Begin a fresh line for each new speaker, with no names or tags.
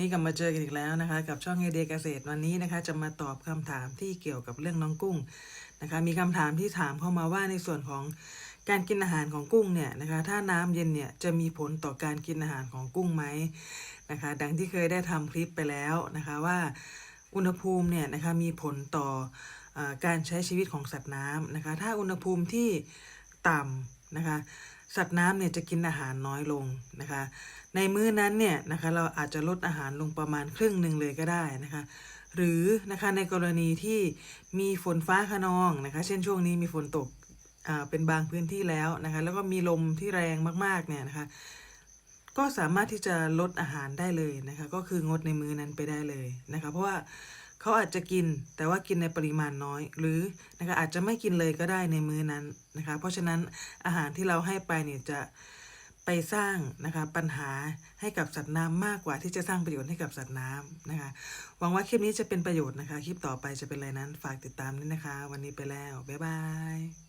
นี่กลับมาเจอกันอีกแล้วนะคะ กับช่องไอเดียเกษตรวันนี้นะคะ จะมาตอบคำถามที่เกี่ยวกับเรื่องน้องกุ้งนะคะ มีคำถามที่ถามเข้ามาว่าในส่วนของการกินอาหารของกุ้งเนี่ยนะคะ ถ้าน้ำเย็นเนี่ยจะมีผลต่อการกินอาหารของกุ้งไหมนะคะ ดังที่เคยได้ทำคลิปไปแล้วนะคะว่าอุณหภูมิเนี่ยนะคะมีผลต่อออการใช้ชีวิตของสัตว์น้ำนะคะ ถ้าอุณหภูมิที่ต่ำนะคะ สัตว์น้ำเนี่ยจะกินอาหารน้อยลงนะคะ ในมื้อนั้นเนี่ยนะคะเราอาจจะลดอาหารลงประมาณครึ่งหนึ่งเลยก็ได้นะคะ หรือนะคะในกรณีที่มีฝนฟ้าขนองนะคะ เช่นช่วงนี้มีฝนตกอ่าเป็นบางพื้นที่แล้วนะคะ แล้วก็มีลมที่แรงมากๆเนี่ยนะคะ ก็สามารถที่จะลดอาหารได้เลยนะคะ ก็คืองดในมื้อนั้นไปได้เลยนะคะ เพราะว่า เขาอาจจะกินแต่ว่ากินในปริมาณน้อย หรือนะคะอาจจะไม่กินเลยก็ได้ในมื้อนั้นนะคะ เพราะฉะนั้นอาหารที่เราให้ไปเนี่ยจะไปสร้างนะคะปัญหาให้กับสัตว์น้ำมากกว่าที่จะสร้างประโยชน์ให้กับสัตว์น้ำนะคะหวังว่าคลิปนี้จะเป็นประโยชน์นะคะ คลิปต่อไปจะเป็นอะไรนั้นฝากติดตามด้วยนะคะ วันนี้ไปแล้วบ๊ายบาย